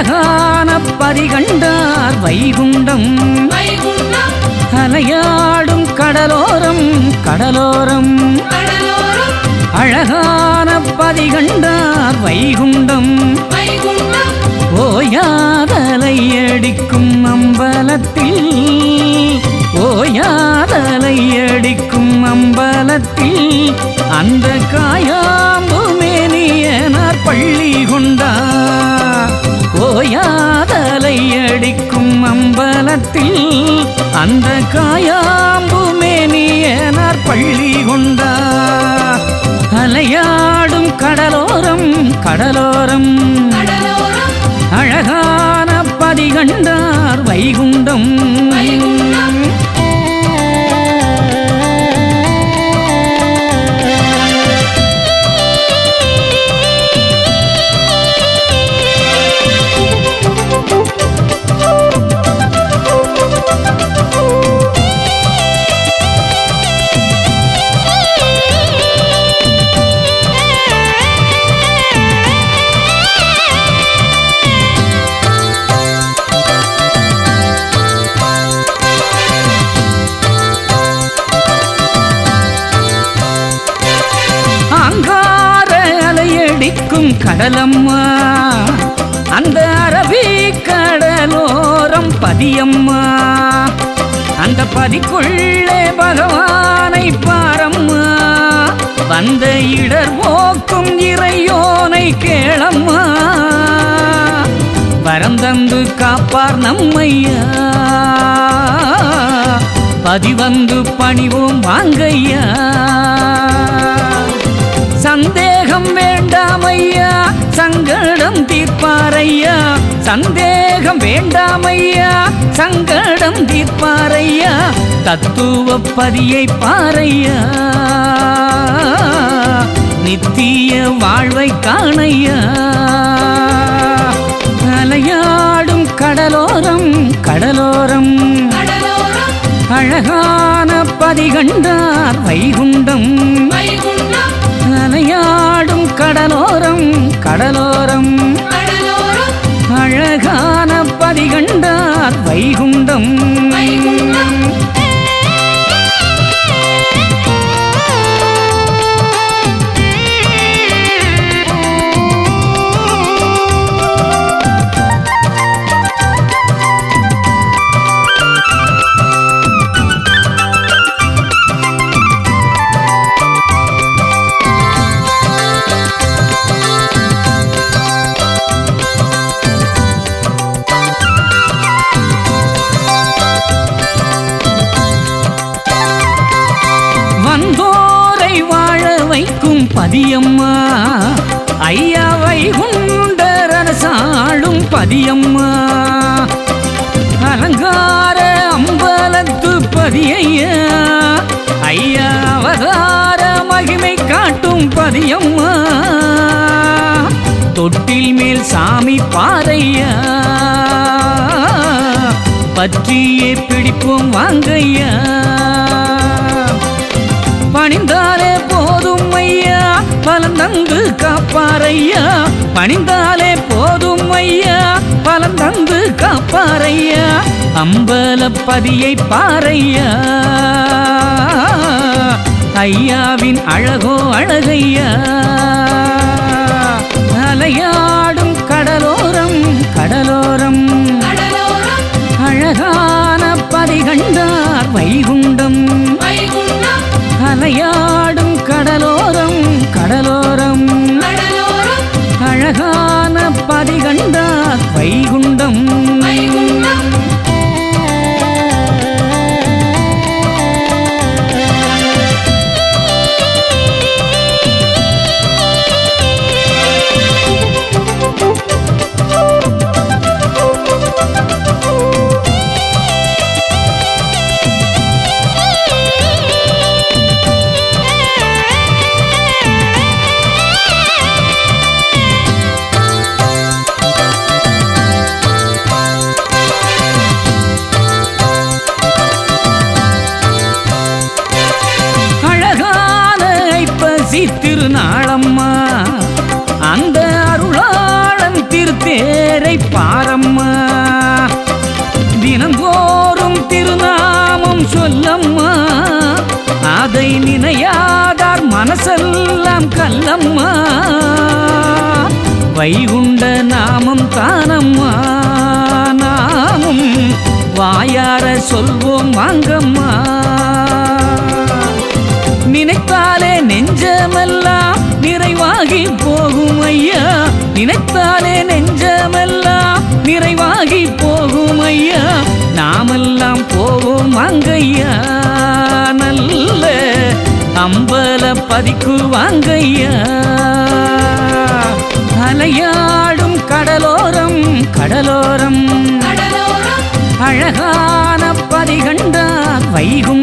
அழகான பதிகண்டார் வைகுண்டம். அலையாடும் கடலோரம் கடலோரம். அழகான பதிகண்டார் வைகுண்டம். ஓயாதலை அடிக்கும் அம்பலத்தில். ஓயாதலை அடிக்கும் அம்பலத்தில். அந்த காயாம்பு மேனியனார் பள்ளி ஓயாதலை அடிக்கும் அம்பலத்தில் அந்த காயாம்பு மேனியனார் பள்ளி கொண்டார் அலையாடும் கடலோரம். கடலோரம். அழகான பதிகண்டார் வைகுண்டம். கொட்டும் கடலம்மா. அந்த அரபி கடலோரம் பதியம்மா. அந்த பதிக்குள்ளே பகவானை பாரம்மா. வந்த இடர் போக்கும் இறையோனை கேளம்மா. வரந்தந்து காப்பார் நம்மையா. பதிவந்து பணிவோம் வாங்கையா. சந்தேகம் வேண்டும் சங்கடம் தீர்ப்பாரையா? சந்தேகம் வேண்டாம் ஐயா சங்கடம் தீர்ப்பாரையா? தத்துவ பதியை பாரையா? நித்திய வாழ்வை காணையா? அலையாடும் கடலோரம். கடலோரம். அழகான பதிகண்டார் வைகுண்டம். கடலோரம் அழகான பதிகண்டார் வைகுண்டம். பதியம்மா. ஐயா வைகுண்டர் அரசாளும் பதியம்மா. அலங்கார அம்பலத்து பதியையா. ஐயா அவதார மகிமை காட்டும் பதியம்மா. தொட்டில் மேல் சாமி பாறையா. பற்றியே பிடிப்போம் வாங்கையா. காப்பாரையா பணிந்தாலே போதும் ஐயா. பலன் தந்து காப்பாரையா அம்பலப்பதியை பாறையா. ஐயாவின் அழகோ அழகையா. அலையா. அழகான அழகான திருநாளம்மா. அந்த அருளாளன் திருத்தேரை பாரம்மா. தினந்தோறும் திருநாமம் சொல்லம்மா. அதை நினையாதார் மனசெல்லாம் கல்லம்மா. வைகுண்ட நாமம் தானம்மா. நாமும் வாயார சொல்வோம் வாங்கம்மா. நினைத்தாலே நெஞ்சமெல்லாம் நிறைவாகி போகும் ஐயா. நினைத்தாலே நெஞ்சமெல்லாம் நிறைவாகி போகும் ஐயா. நாமெல்லாம் போவோம் அங்கையா நல்ல அம்பல பதிக்கு வாங்கையா அலையாடும் கடலோரம் கடலோரம். அழகான பதிகண்டார் வைகும்